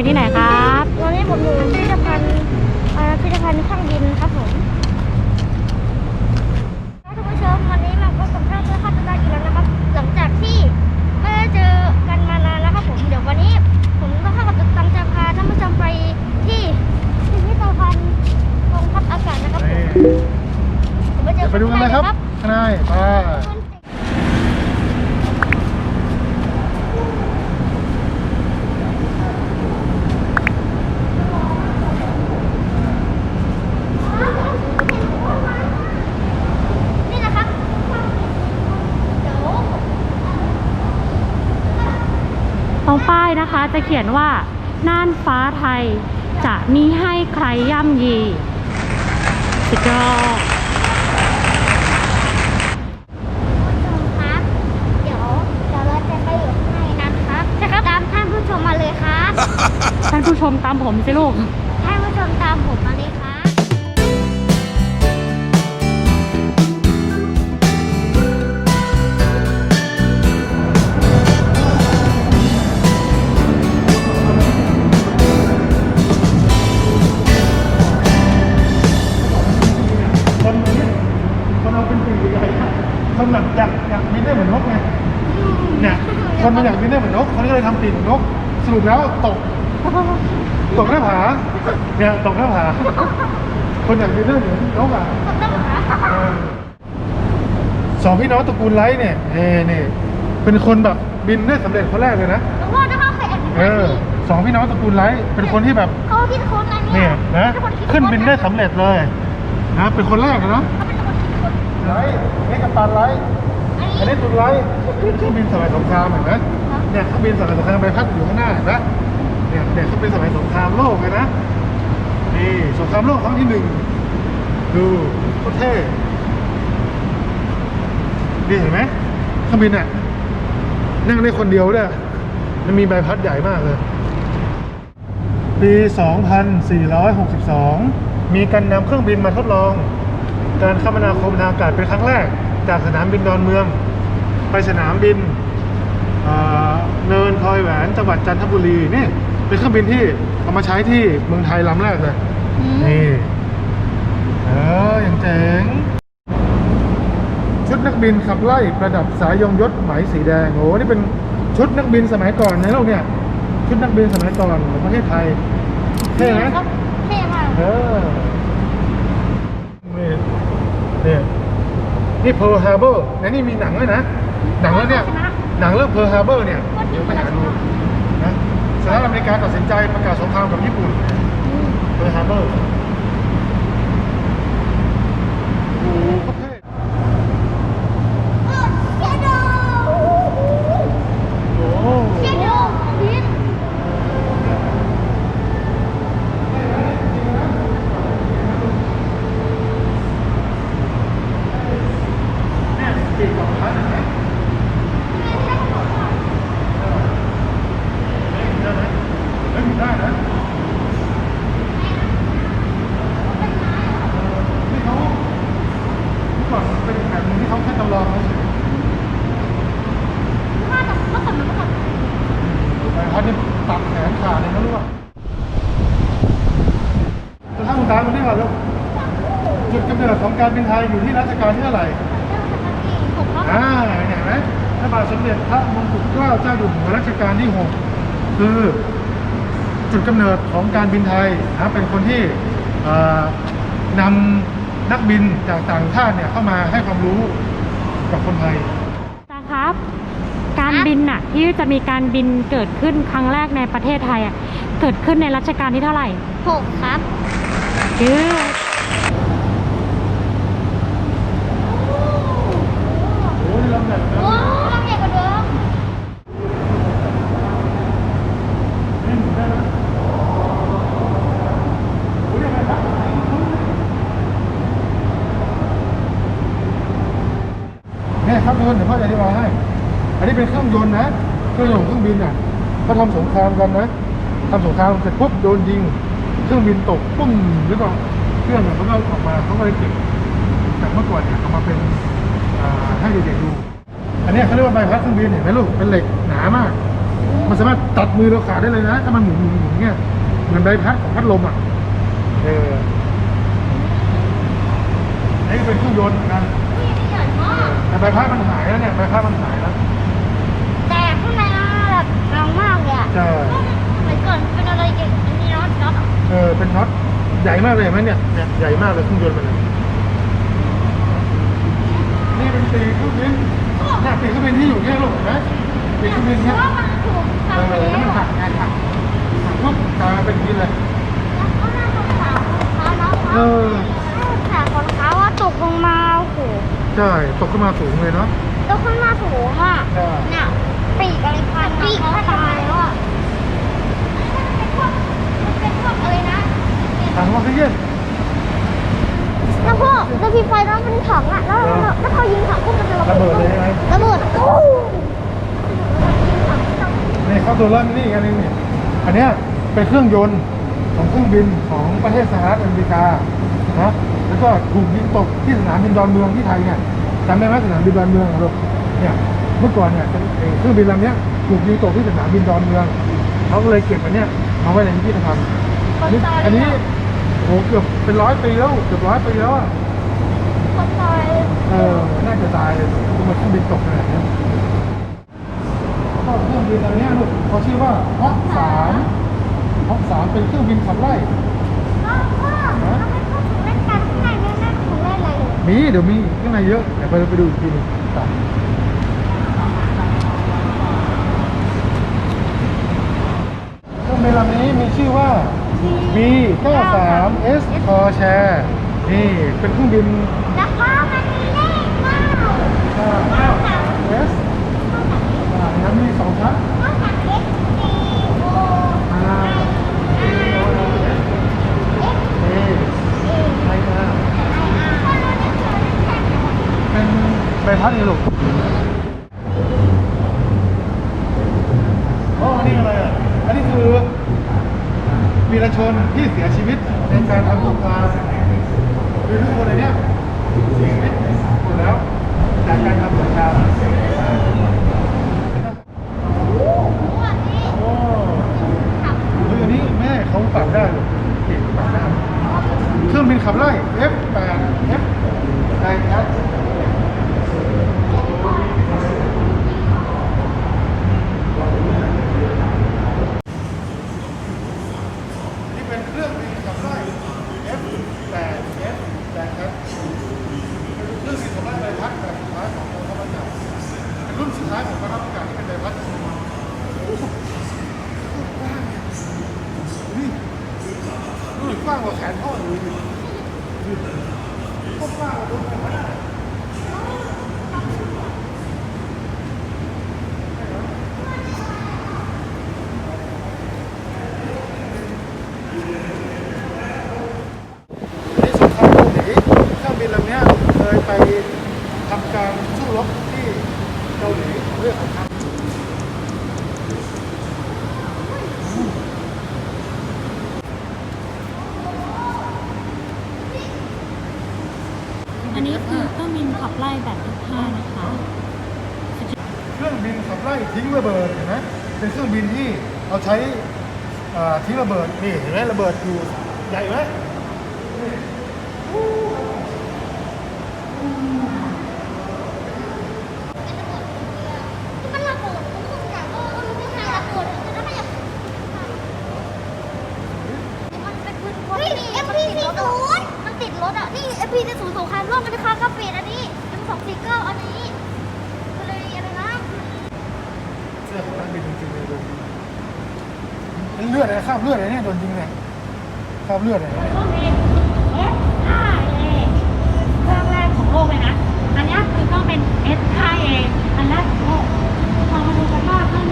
อยู่ที่ไหนครับตอนนี้ผมอยู่พิพิธภัณฑ์เอ่อพิพิธภัณฑ์เครื่องบินครับผมท่านผู้ชมวันนี้มาพบกับท่านเพื่อข้าตาอีกแล้วนะครับ หลังจากที่ไม่ได้เจอกันมานานแล้วครับผมเดี๋ยววันนี้ผมต้องเข้ากับตังจะพาท่านผู้ชมไปที่พิพิธภัณฑ์กองทัพอากาศนะครับผมผมไปเจเดี๋อยวไปดูกันเลยครับข้างในไป นี่นะครับ เดี๋ยว ตรงป้าย นะคะ จะเขียนว่า น่านฟ้าไทย จะมิให้ใครย่ำยีสุดยอดผู้ชมครับเดี๋ยวเดี๋ยวเราจะไปอยู่ข้างในกันครับใช่ครับตามท่านผู้ชมมาเลยครับท่านผู้ชมตามผมสิลูก ท่านผู้ชมตามผมมาเลย คนมันอยากบินได้เหมือนนกเขาก็เลยทำปีกเหมือนนก สรุปแล้วตก ตกหน้าผาเนี่ยตกหน้าผาคนอยากบินได้เหมือนนกอะต้องต้องหาเออสองพี่น้องตระกูลไลท์เนี่ยเอเนี่ยเป็นคนแบบบินได้สำเร็จคนแรกเลยนะหลวงพ่อถ้าเขาเคยอ่านเออสองพี่น้องตระกูลไลท์เป็นคนที่แบบเขาคิดค้นนะเนี่เนี่ยยนะขึ้นบินได้สำเร็จเลยนะเป็นคนแรกเลยเนาะเขาเป็นคนคิดค้นไลท์นี่กัปตันไลท์ อันอันนี้นี้ตุนไลท์เครื่องบินสมัยสงครามเห็นไหมเนี่ยเครื่องบินสมัยสงครามใบพัดอยู่ข้างหน้าเห็นไหมเนี่ยเนี่ยเครื่องบินสมัยสงครามโลกเลยนะนี่สงครามโลกครั้งที่หนึ่งดูโคตรเท่นี่เห็นไหมเครื่องบินอะนั่งได้คนเดียวด้วยมันมีใบพัดใหญ่มากเลย ปี 2462 มีการนำเครื่องบินมาทดลอง การคมนาคมทางอากาศเป็นครั้งแรก จากสนามบินดอนเมือง ไปสนามบินเอ่อเนินพลอยแหวนจังหวัดจันทบุรีนี่เป็นเครื่องบินที่เอามาใช้ที่เมืองไทยลำแรกเลย นี่ เอออย่างเจ๋งชุดนักบินขับไล่ประดับสายยงยศไหมสีแดงโอ้นี่เป็นชุดนักบินสมัยก่อนนะลูกเนี่ย ชุดนักบินสมัยก่อนของประเทศไทยเท่ไหมครับเท่มากเออนี่เนี่ยนี่ Pearl Harbor และนี่มีหนังด้วยนะ หนังแล้วเนี่ยหนังเรื่อง Pearl Harbor เนี่ยเดี๋ยวไปหาดูนะสหรัฐอเมริกาตัดสินใจประกาศสงครามกับญี่ปุ่น Pearl Harbor โอ้โหโคตรเท่ เชโด โอ้โห เชโดบิน เนี่ยปีกสองพันเห็นไหมได้ไหมเฮ้ยได้นะนี่เขาเมื่อก่อนเป็นอีกแบบหนึงที่เขาแค่จำลองเฉย ถ้าแต่เมื่อก่อนมันเมื่อก่อน แต่เขานี่ตัดแขนขาดเลยนะลูกอะจะท่าคุณตาคนนี้ก่อนลูก จุดกำเนิดของการบินไทยอยู่ที่รัชกาลที่เท่าไหร่ผมก็อ่าเห็นไหมพระบาทสมเด็จพระมงกุฎเกล้าเจ้าอยู่หัวรัชกาลที่6คือจุดกำเนิดของการบินไทยนะเป็นคนที่อ่านำนักบินจากต่างชาติเนี่ยเข้ามาให้ความรู้กับคนไทยจ้าครับ การบินน่ะที่จะมีการบินเกิดขึ้นครั้งแรกในประเทศไทยอะเกิดขึ้นในรัชกาลที่เท่าไหร่หกครับคือ โอ้ยลำแบบ โอ้ลำใหญ่กว่าเดิม เนี่ยครับทุกคน เดี๋ยวพ่อจะอธิบายให้ อันนี้เป็นเครื่องยนต์นะเครื่องยนต์ของเครื่องบินอะเขาทำสงครามกันนะทำสงครามเสร็จปุ๊บโดนยิง เครื่องบินตกปุ้มหรือเปล่าเครื่องเนี่ยมันก็ออกมาเขาก็เลยเก็บจากเมื่อก่อนเนี่ยเอามาเป็นให้เด็กๆดู อันนี้เขาเรียกว่าใบพัดเครื่องบินเห็นไหมลูกเป็นเหล็กหนามาก มันสามารถตัดมือเราขาดได้เลยนะถ้ามันหมุนหมุนหมุนเนี่ยเหมือนใบพัดของพัดลมอะเออนี่เป็นเครื่องยนต์นกั ใบพัดมันหายแล้วเนี่ยใบพัดมันหายแล้วแต่ข้างในมันแบบแรงมากเลยอะใช่สมัยก่อนเป็นอะไรเกี่ยวกับอันนี้เนาะน็อตอะเออเป็นน็อตใหญ่มากเลยเห็นไหมเนี่ยเนี่ยใหญ่มากเลยเครื่องยนต์มันเนี่ยนี่เป็นปีกเครื่องบินเนี่ยปีกเครื่องบินที่อยู่เนี่ยลูกเห็นไหมปีกเครื่องบินเพเนี่ยราะว่ามันถูกเอทำไปอแล้แล้ววมันหักไงหักหักปุ๊บกลายมาเป็นอย่างนี้เลยก็น่าสงสารเขาเนาะเออแต่ของเขาว่าตกลงมาโอ้โห ใช่ ตกขึ้นมาสูงเลยเนาะตกขึ้นมาสูงอะใช่เนี่ยปีกอะไรพันปีกพันตายแล้วอะมันเป็นพวกอะไรนะถังออกซิเจนแล้วพวกแล้วพี่ไฟแล้วมันถังอะ แล้วแล้วแล้วพอยิงถังพวกมันจะระเบิดเลยใช่ไหมระเบิดโอ้นี่เข้าตัวเริ่มนี่อีกอันนึงเนี่ยอันเนี้ยเป็นเครื่องยนต์ของเครื่องบินของประเทศสหรัฐอเมริกา นะแล้วก็ถูกยิงตกที่สนามบินดอนเมืองที่ไทยเนี่ยจำได้ไหมสนามบินดอนเมืองอะลูกเนี่ยเมื่อก่อนเนี่ยเอ่อเครื่องบินลำเนี้ยถูกยิงตกที่สนามบินดอนเมืองเขาก็เลยเก็บอันเนี้ยมาไว้ในพิพิธภัณฑ์อันนี้อันนี้โอ้เกือบเป็นร้อยปีแล้วเกือบร้อยปีแล้วอะคนตายเออน่าจะตายเลยคือมันเครื่องบินตกขนาดนี้ก็เครื่องบินลำเนี้ยลูกเขาชื่อว่าฮอกสามฮอกสามเป็นเครื่องบินขับไล่ มีเดี๋ยวมีข้างในเยอะเดี๋ยวไปไปดูอีกทีหนึงตามเครื่องบินลำนี้มีชื่อว่า B93S c o r s h a r นี่เป็นเครื่องบิน แล้วก็มันมีเลขเก้า9 S อ่าแล้วมีสองชั้น นอกจาก X D O อ่า X เอใช่ค่ะ คนรู้จักเธอเล่นแค่ไหน เป็น ใบพัดนี่ลูกอ๋ออันนี้อะไรอะ อันนี้คือวีรชนที่เสียชีวิตในการทำสงครามคือทุกคนในเนี้ยเสียชีวิตหมดแล้วจากการทำสงครามโอ้เฮ้ยอันนี้แม่เขาปรับได้ลูกเก่งปรับได้เครื่องบินขับไล่ F8 F ไอแอดนี่เป็นเครื่องบินขับไล่ F8 F8 ครับเป็นเครื่องบินขับไล่ใบพัดแบบสุดท้ายของกองทัพอากาศเป็นรุ่นสุด ท้ายของกองทัพอกาศที่เป็นใบพัดโอ้โหกว้างนี่กว้างกว่าแขนพ่อเลยดินี่โคตรกว้างกว่าตัวใบพัดอะ ในสงครามเกาหลีเครื่องบินลำเนี้ยเคยไปทำการสู้รบที่เกาหลีเรื่องสงคราม อันนี้คือเครื่องบินขับไล่แบบทุกท่านะคะ เครื่องบินขับ ไล่ทิ้งระเบิดเห็นไหมเป็นเครื่องบินที่เราใช้ทิ้งระเบิดนี่เห็นไหมระเบิดอยู่ใหญ่ไหมที่มันระเบิดมันคงอยากเออเออไม่ใช่ระเบิดแต่ถ้าไม่อยากมันเป็นพื้นที่ FPC ศูนย์มันติดรถอะ นี่ FPC ศูนย์สงครามโลกมันจะค้าก็เปลี่อันนี้เป็นสองสี่เก้าอันนี้ก็เลยอะไรนะ เสื้อของนักบินจริงๆเลยดูเป็นเลือดเลยคราบเลือดเลยเนี่ยโดนยิงเนี่ยคราบเลือดเลยเครื่องบิน S5A เครื่องแรกของโลกเลยนะ อันนี้คือต้องเป็น S5A อันแรกของโลกพอมาดูกันว่าเครื่อง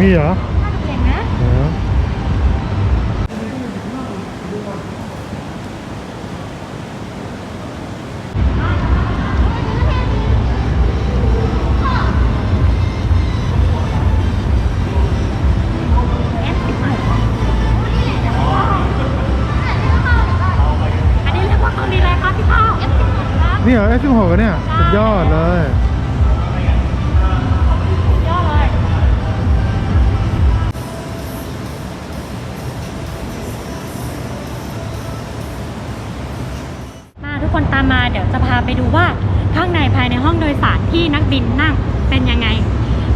มีเหรอน่าจะเจ๋งนะเอออันนี้เรียกว่าเครื่องบินอะไรครับพี่ข้าวนี่เหรอ F16 อะเนี่ยสุดยอดเลยย มาเดี๋ยวจะพาไปดูว่าข้างในภายในห้องโดยสารที่นักบินนั่งเป็นยังไง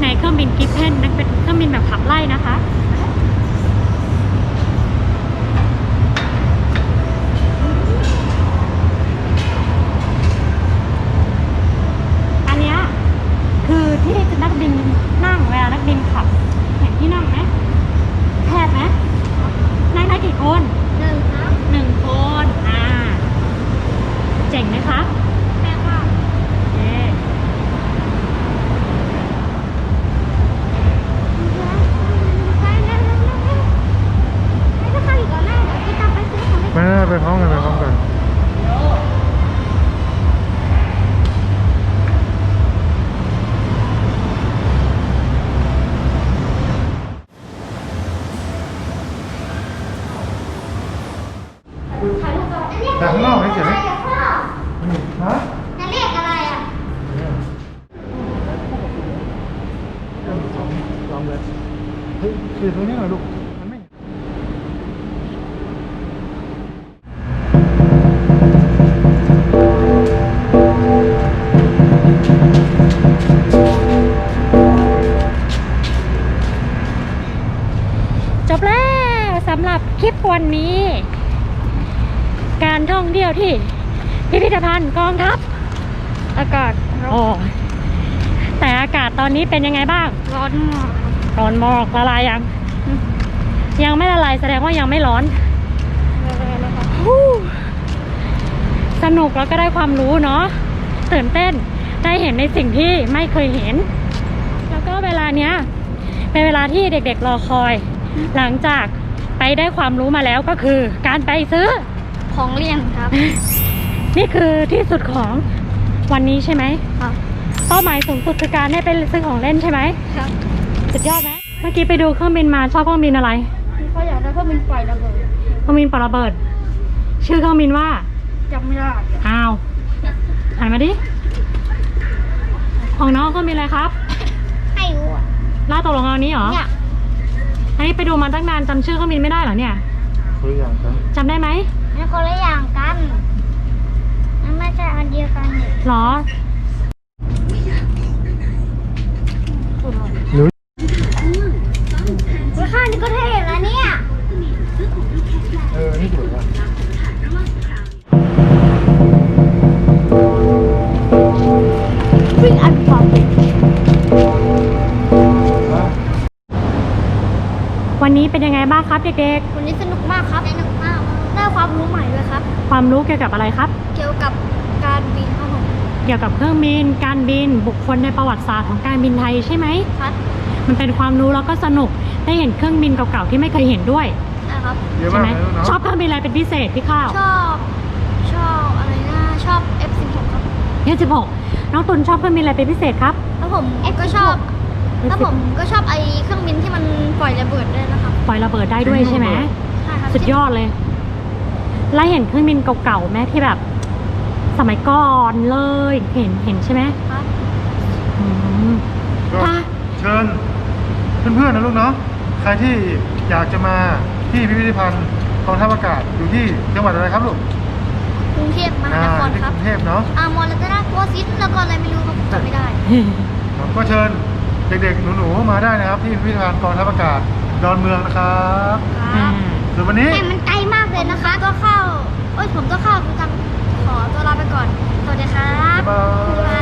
ในเครื่องบินกิฟเพนนักเป็นเครื่องบินแบบขับไล่นะคะอันนี้คือที่นักบินนั่งเวลานักบินขับ พิพิธภัณฑ์กองทัพอากาศโอ้แต่อากาศตอนนี้เป็นยังไงบ้าง ร้อนมากร้อนมากละลายยัง ยังไม่ละลายแสดงว่ายังไม่ร้อนเลยนะครับฮู้สนุกแล้วก็ได้ความรู้เนาะตื่นเต้นได้เห็นในสิ่งที่ไม่เคยเห็น แล้วก็เวลาเนี้ยเป็นเวลาที่เด็กๆรอคอย หลังจากไปได้ความรู้มาแล้วก็คือ การไปซื้อของเลี่ยงครับ นี่คือที่สุดของวันนี้ใช่ไหมครับเป้าหมายสูงสุดคือการได้ไปซื้อของเล่นใช่ไหมครับสุดยอดไหมเมื่อกี้ไปดูเครื่องบินมาชอบเครื่องบินอะไรเขาอยากได้เพื่อมินปล่อยระเบิดเครื่องบินปลาระเบิด ชื่อเครื่องบินว่าจำไม่ได้อ้าวหันมาดิของน้องเครื่องบินอะไรครับไม่รู้อะล่าตกลงเอาอันนี้เหรอเนี่ยอันนี้ไปดูมาตั้งนานจำชื่อเครื่องบินไม่ได้เหรอเนี่ยตัวอย่างกันจำได้ไหมมันคนละอย่างกัน มันไม่ใช่อันเดียวกันนี่หรอหรือราคานี่ก็เท่แล้วเนี่ยเออ นี่สวยว่ะวิ่งอันความอะวันนี้เป็นยังไงบ้างครับเด็กวันนี้สนุกมากครับสนุกมากได้ ความรู้ใหม่ด้วยครับๆความรู้เกี่ยวกับอะไรครับ เกี่ยวกับการบินครับผมเกี่ยวกับเครื่องบิน การบิน บุคคลในประวัติศาสตร์ของการบินไทยใช่ไหมครับมันเป็นความรู้แล้วก็สนุกได้เห็นเครื่องบินเก่าๆที่ไม่เคยเห็นด้วยนะครับเยอะใช่มากไหมเลยลูกเนาะชอบเครื่องบินอะไรเป็นพิเศษพี่ข้าวชอบชอบอะไรนะชอบ F16 ครับยี่สิบหกน้องตุลชอบเครื่องบินอะไรเป็นพิเศษครับ แล้วผมก็ชอบแล้วผมก็ชอบไอเครื่องบินที่มันปล่อยระเบิดด้วยนะครับปล่อยระเบิดได้ด้วยใช่ไหมใช่ครับสุดยอดเลย แล้วเห็นเครื่องบินเก่าๆไหมที่แบบ สมัยก่อนเลยเห็นเห็นใช่ไหมครับอืมก็ค่ะเชิญเพื่อนๆนะลูกเนาะใครที่อยากจะมาที่พิพิธภัณฑ์กองทัพอากาศอยู่ที่จังหวัดอะไรครับลูกกรุงเทพมหานครที่คกรับรุงเทพเนาะ อามอรัตนโกสินทร์แล้วก็อะไรไม่รู้ครับจำไม่ได้ ครับก็เชิญเด็กๆ หนูๆ มาได้นะครับ ที่พิพิธภัณฑ์กองทัพอากาศดอนเมืองนะครับ ครับ ส่วนวันนี้แต่มันไกล เสร็จนะคะก็เข้า โอ้ยผมก็เข้าผมจังขอตัวลาไปก่อน สวัสดีครับบ๊ายบาย